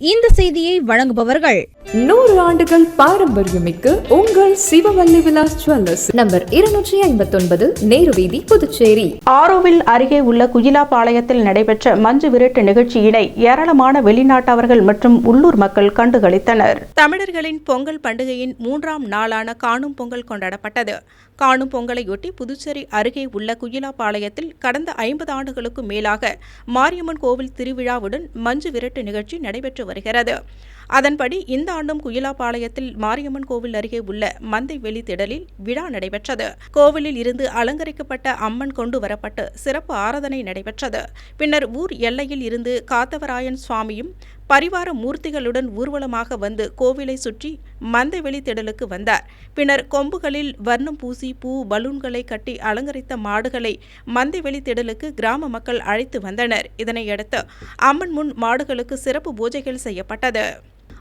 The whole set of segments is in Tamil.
இந்த செய்தியை வழங்குபவர்கள் நூறு ஆண்டுகள் பாரம்பரியமிக்க உங்கள் சிவவல்லி விலாஸ் ஜுவல்லர்ஸ். நம்பர் இருநூற்றி ஐம்பத்தொன்பது நேரு வீதி புதுச்சேரி. ஆரோவில் அருகே உள்ள குயிலாப்பாளையத்தில் நடைபெற்ற மஞ்சு விரட்டு நிகழ்ச்சியினை ஏராளமான வெளிநாட்டவர்கள் மற்றும் உள்ளூர் மக்கள் கண்டுகளித்தனர். தமிழர்களின் பொங்கல் பண்டிகையின் மூன்றாம் நாளான காணும் பொங்கல் கொண்டாடப்பட்டது. காணும் பொங்கலையொட்டி புதுச்சேரி அருகே உள்ள குயிலாப்பாளையத்தில் கடந்த ஐம்பது ஆண்டுகளுக்கு மேலாக மாரியம்மன் கோவில் திருவிழாவுடன் மஞ்சு விரட்டு நிகழ்ச்சி நடைபெற்று வருகிறது. அதன்படி இந்த ஆண்டும் குயிலாப்பாளையத்தில் மாரியம்மன் கோவில் அருகே உள்ள மந்தை வெளி திடலில் விழா நடைபெற்றது. கோவிலில் இருந்து அலங்கரிக்கப்பட்ட அம்மன் கொண்டு வரப்பட்டு சிறப்பு ஆராதனை நடைபெற்றது. பின்னர் ஊர் எல்லையில் இருந்து காத்தவராயன் சுவாமியும் பரிவார மூர்த்திகளுடன் ஊர்வலமாக வந்து கோவிலை சுற்றி மந்தைவெளி திடலுக்கு வந்தார். பின்னர் கொம்புகளில் வர்ணம் பூசி பூ பலூன்களை கட்டி அலங்கரித்த மாடுகளை மந்தைவெளி திடலுக்கு கிராம மக்கள் அழைத்து வந்தனர். இதனையடுத்து அம்மன் முன் மாடுகளுக்கு சிறப்பு பூஜைகள் செய்யப்பட்டது.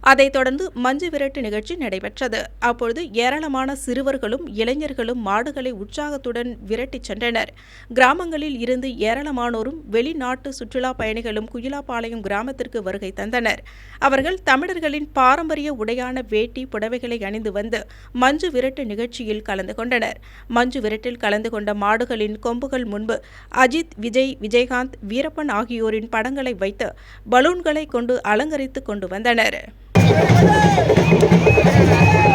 அதைத் தொடர்ந்து மஞ்சு விரட்டு நிகழ்ச்சி நடைபெற்றது. அப்பொழுது ஏராளமான சிறுவர்களும் இளைஞர்களும் மாடுகளை உற்சாகத்துடன் விரட்டிச் சென்றனர். கிராமங்களில் இருந்து ஏராளமானோரும் வெளிநாட்டு சுற்றுலா பயணிகளும் குயிலாப்பாளையம் கிராமத்திற்கு வருகை தந்தனர். அவர்கள் தமிழர்களின் பாரம்பரிய உடையான வேட்டி புடவைகளை அணிந்து வந்து மஞ்சு விரட்டு நிகழ்ச்சியில் கலந்து கொண்டனர். மஞ்சு விரட்டில் கலந்து கொண்ட மாடுகளின் கொம்புகள் முன்பு அஜித் விஜய் விஜயகாந்த் வீரப்பன் ஆகியோரின் படங்களை வைத்து பலூன்களை கொண்டு அலங்கரித்து கொண்டு வந்தனர். Thank you.